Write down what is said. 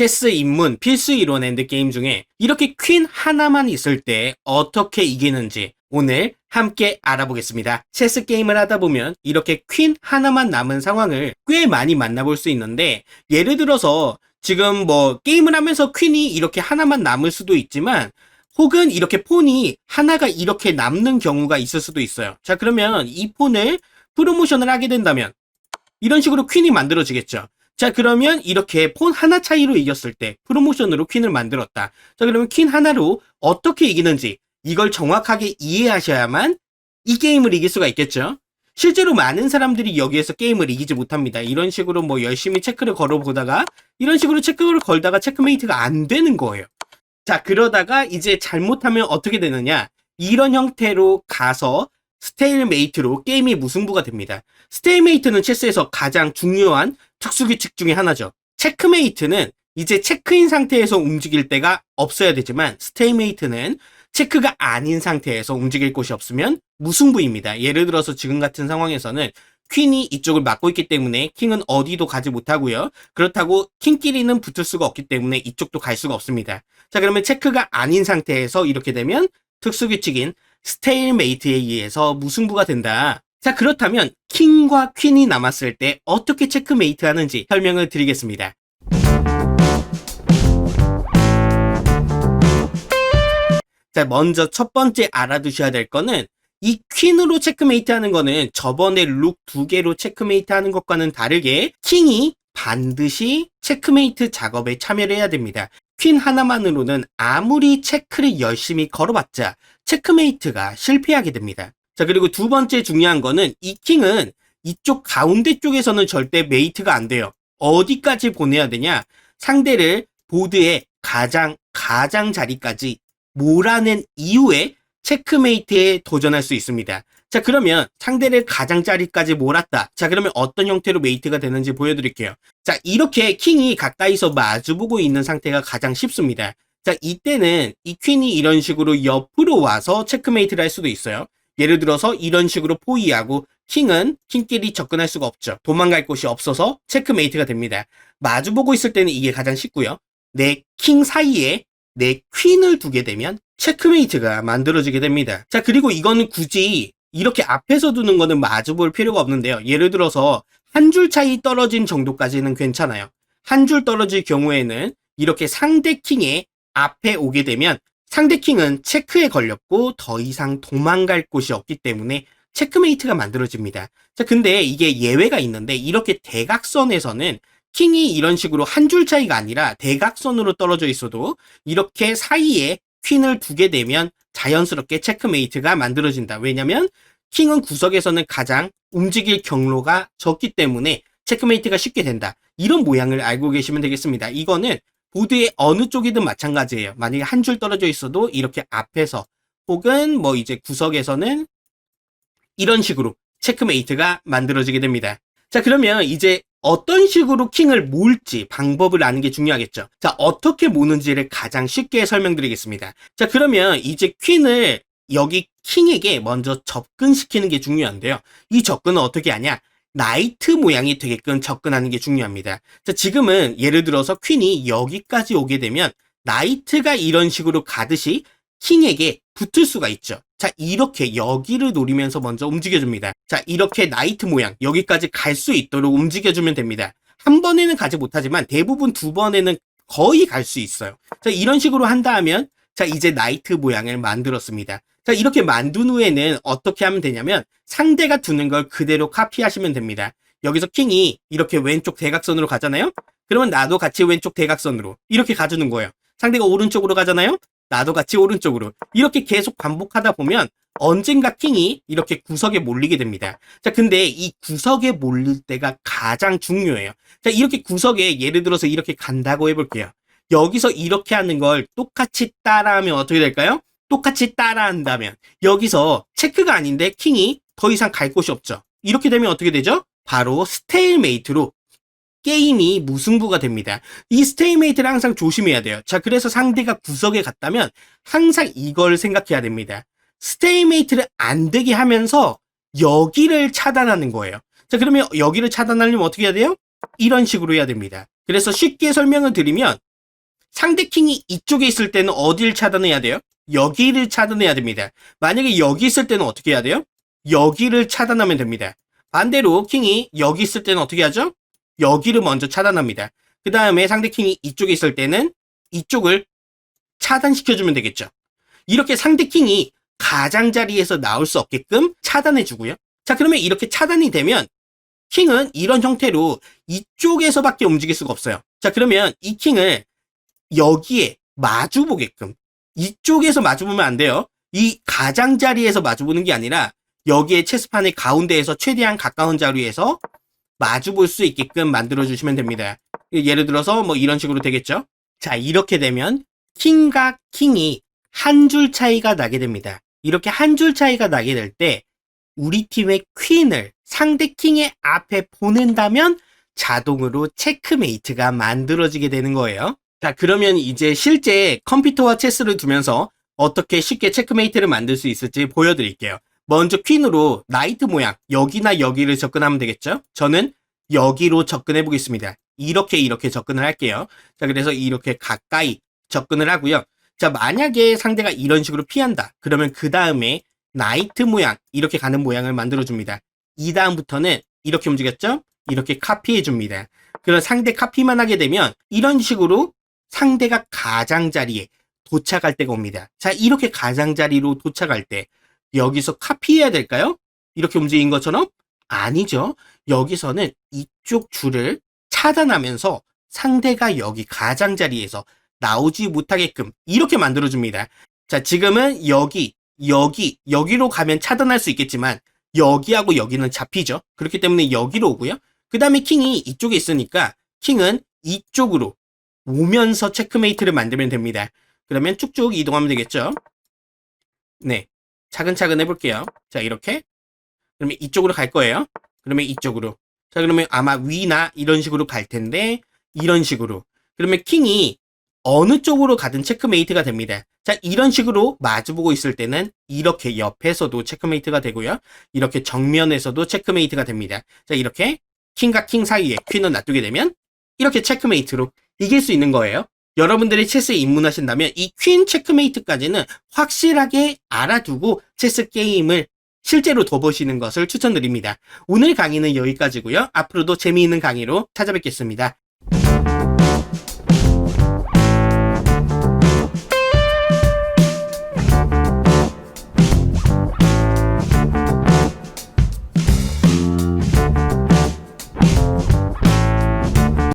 체스 입문 필수 이론 엔드게임 중에 이렇게 퀸 하나만 있을 때 어떻게 이기는지 오늘 함께 알아보겠습니다. 체스 게임을 하다 보면 이렇게 퀸 하나만 남은 상황을 꽤 많이 만나볼 수 있는데 예를 들어서 지금 뭐 게임을 하면서 퀸이 이렇게 하나만 남을 수도 있지만 혹은 이렇게 폰이 하나가 이렇게 남는 경우가 있을 수도 있어요. 자, 그러면 이 폰을 프로모션을 하게 된다면 이런 식으로 퀸이 만들어지겠죠. 자, 그러면 이렇게 폰 하나 차이로 이겼을 때 프로모션으로 퀸을 만들었다. 자, 그러면 퀸 하나로 어떻게 이기는지 이걸 정확하게 이해하셔야만 이 게임을 이길 수가 있겠죠. 실제로 많은 사람들이 여기에서 게임을 이기지 못합니다. 이런 식으로 뭐 열심히 체크를 걸어보다가 이런 식으로 체크를 걸다가 체크메이트가 안 되는 거예요. 자, 그러다가 이제 잘못하면 어떻게 되느냐. 이런 형태로 가서 스테일메이트로 게임이 무승부가 됩니다. 스테일메이트는 체스에서 가장 중요한 특수규칙 중에 하나죠. 체크메이트는 이제 체크인 상태에서 움직일 때가 없어야 되지만 스테일메이트는 체크가 아닌 상태에서 움직일 곳이 없으면 무승부입니다. 예를 들어서 지금 같은 상황에서는 퀸이 이쪽을 막고 있기 때문에 킹은 어디도 가지 못하고요. 그렇다고 킹끼리는 붙을 수가 없기 때문에 이쪽도 갈 수가 없습니다. 자, 그러면 체크가 아닌 상태에서 이렇게 되면 특수규칙인 스테일메이트에 의해서 무승부가 된다. 자, 그렇다면 킹과 퀸이 남았을 때 어떻게 체크메이트 하는지 설명을 드리겠습니다. 자, 먼저 첫 번째 알아두셔야 될 거는 이 퀸으로 체크메이트 하는 거는 저번에 룩 두 개로 체크메이트 하는 것과는 다르게 킹이 반드시 체크메이트 작업에 참여를 해야 됩니다. 퀸 하나만으로는 아무리 체크를 열심히 걸어봤자 체크메이트가 실패하게 됩니다. 자, 그리고 두 번째 중요한 거는 이 킹은 이쪽 가운데 쪽에서는 절대 메이트가 안 돼요. 어디까지 보내야 되냐? 상대를 보드의 가장, 가장 자리까지 몰아낸 이후에 체크메이트에 도전할 수 있습니다. 자, 그러면 상대를 가장 자리까지 몰았다. 자, 그러면 어떤 형태로 메이트가 되는지 보여드릴게요. 자, 이렇게 킹이 가까이서 마주보고 있는 상태가 가장 쉽습니다. 자, 이때는 이 퀸이 이런 식으로 옆으로 와서 체크메이트를 할 수도 있어요. 예를 들어서 이런 식으로 포위하고 킹은 킹끼리 접근할 수가 없죠. 도망갈 곳이 없어서 체크메이트가 됩니다. 마주보고 있을 때는 이게 가장 쉽고요. 내 킹 사이에 내 퀸을 두게 되면 체크메이트가 만들어지게 됩니다. 자, 그리고 이거는 굳이 이렇게 앞에서 두는 거는 마주 볼 필요가 없는데요. 예를 들어서 한 줄 차이 떨어진 정도까지는 괜찮아요. 한 줄 떨어질 경우에는 이렇게 상대 킹의 앞에 오게 되면 상대 킹은 체크에 걸렸고 더 이상 도망갈 곳이 없기 때문에 체크메이트가 만들어집니다. 자, 근데 이게 예외가 있는데 이렇게 대각선에서는 킹이 이런 식으로 한 줄 차이가 아니라 대각선으로 떨어져 있어도 이렇게 사이에 퀸을 두게 되면 자연스럽게 체크메이트가 만들어진다. 왜냐면 킹은 구석에서는 가장 움직일 경로가 적기 때문에 체크메이트가 쉽게 된다. 이런 모양을 알고 계시면 되겠습니다. 이거는 보드의 어느 쪽이든 마찬가지예요. 만약에 한 줄 떨어져 있어도 이렇게 앞에서 혹은 뭐 이제 구석에서는 이런 식으로 체크메이트가 만들어지게 됩니다. 자, 그러면 이제 어떤 식으로 킹을 몰지 방법을 아는 게 중요하겠죠. 자, 어떻게 모는지를 가장 쉽게 설명드리겠습니다. 자, 그러면 이제 퀸을 여기 킹에게 먼저 접근시키는 게 중요한데요. 이 접근은 어떻게 하냐? 나이트 모양이 되게끔 접근하는 게 중요합니다. 자, 지금은 예를 들어서 퀸이 여기까지 오게 되면 나이트가 이런 식으로 가듯이 킹에게 붙을 수가 있죠. 자, 이렇게 여기를 노리면서 먼저 움직여줍니다. 자, 이렇게 나이트 모양, 여기까지 갈 수 있도록 움직여주면 됩니다. 한 번에는 가지 못하지만 대부분 두 번에는 거의 갈 수 있어요. 자, 이런 식으로 한다 하면, 자, 이제 나이트 모양을 만들었습니다. 자, 이렇게 만든 후에는 어떻게 하면 되냐면, 상대가 두는 걸 그대로 카피하시면 됩니다. 여기서 킹이 이렇게 왼쪽 대각선으로 가잖아요? 그러면 나도 같이 왼쪽 대각선으로 이렇게 가주는 거예요. 상대가 오른쪽으로 가잖아요? 나도 같이 오른쪽으로 이렇게 계속 반복하다 보면 언젠가 킹이 이렇게 구석에 몰리게 됩니다. 자, 근데 이 구석에 몰릴 때가 가장 중요해요. 자, 이렇게 구석에 예를 들어서 이렇게 간다고 해볼게요. 여기서 이렇게 하는 걸 똑같이 따라하면 어떻게 될까요? 똑같이 따라한다면 여기서 체크가 아닌데 킹이 더 이상 갈 곳이 없죠. 이렇게 되면 어떻게 되죠? 바로 스테일메이트로 게임이 무승부가 됩니다. 이 스테이메이트를 항상 조심해야 돼요. 자, 그래서 상대가 구석에 갔다면 항상 이걸 생각해야 됩니다. 스테이메이트를 안 되게 하면서 여기를 차단하는 거예요. 자, 그러면 여기를 차단하려면 어떻게 해야 돼요? 이런 식으로 해야 됩니다. 그래서 쉽게 설명을 드리면 상대 킹이 이쪽에 있을 때는 어디를 차단해야 돼요? 여기를 차단해야 됩니다. 만약에 여기 있을 때는 어떻게 해야 돼요? 여기를 차단하면 됩니다. 반대로 킹이 여기 있을 때는 어떻게 하죠? 여기를 먼저 차단합니다. 그 다음에 상대 킹이 이쪽에 있을 때는 이쪽을 차단시켜주면 되겠죠. 이렇게 상대 킹이 가장자리에서 나올 수 없게끔 차단해주고요. 자, 그러면 이렇게 차단이 되면 킹은 이런 형태로 이쪽에서밖에 움직일 수가 없어요. 자, 그러면 이 킹을 여기에 마주 보게끔 이쪽에서 마주 보면 안 돼요. 이 가장자리에서 마주 보는 게 아니라 여기에 체스판의 가운데에서 최대한 가까운 자리에서 마주 볼 수 있게끔 만들어 주시면 됩니다. 예를 들어서 뭐 이런 식으로 되겠죠? 자, 이렇게 되면 킹과 킹이 한 줄 차이가 나게 됩니다. 이렇게 한 줄 차이가 나게 될 때 우리 팀의 퀸을 상대 킹의 앞에 보낸다면 자동으로 체크메이트가 만들어지게 되는 거예요. 자, 그러면 이제 실제 컴퓨터와 체스를 두면서 어떻게 쉽게 체크메이트를 만들 수 있을지 보여드릴게요. 먼저 퀸으로 나이트 모양, 여기나 여기를 접근하면 되겠죠? 저는 여기로 접근해 보겠습니다. 이렇게 이렇게 접근을 할게요. 자, 그래서 이렇게 가까이 접근을 하고요. 자, 만약에 상대가 이런 식으로 피한다. 그러면 그 다음에 나이트 모양, 이렇게 가는 모양을 만들어 줍니다. 이 다음부터는 이렇게 움직였죠? 이렇게 카피해 줍니다. 그럼 상대 카피만 하게 되면 이런 식으로 상대가 가장자리에 도착할 때가 옵니다. 자, 이렇게 가장자리로 도착할 때 여기서 카피해야 될까요? 이렇게 움직인 것처럼? 아니죠. 여기서는 이쪽 줄을 차단하면서 상대가 여기 가장자리에서 나오지 못하게끔 이렇게 만들어줍니다. 자, 지금은 여기, 여기, 여기로 가면 차단할 수 있겠지만 여기하고 여기는 잡히죠. 그렇기 때문에 여기로 오고요. 그 다음에 킹이 이쪽에 있으니까 킹은 이쪽으로 오면서 체크메이트를 만들면 됩니다. 그러면 쭉쭉 이동하면 되겠죠. 네. 차근차근 해볼게요. 자, 이렇게. 그러면 이쪽으로 갈 거예요. 그러면 이쪽으로. 자, 그러면 아마 위나 이런 식으로 갈 텐데, 이런 식으로. 그러면 킹이 어느 쪽으로 가든 체크메이트가 됩니다. 자, 이런 식으로 마주보고 있을 때는 이렇게 옆에서도 체크메이트가 되고요. 이렇게 정면에서도 체크메이트가 됩니다. 자, 이렇게 킹과 킹 사이에 퀸을 놔두게 되면 이렇게 체크메이트로 이길 수 있는 거예요. 여러분들이 체스에 입문하신다면 이 퀸 체크메이트까지는 확실하게 알아두고 체스 게임을 실제로 둬보시는 것을 추천드립니다. 오늘 강의는 여기까지고요. 앞으로도 재미있는 강의로 찾아뵙겠습니다.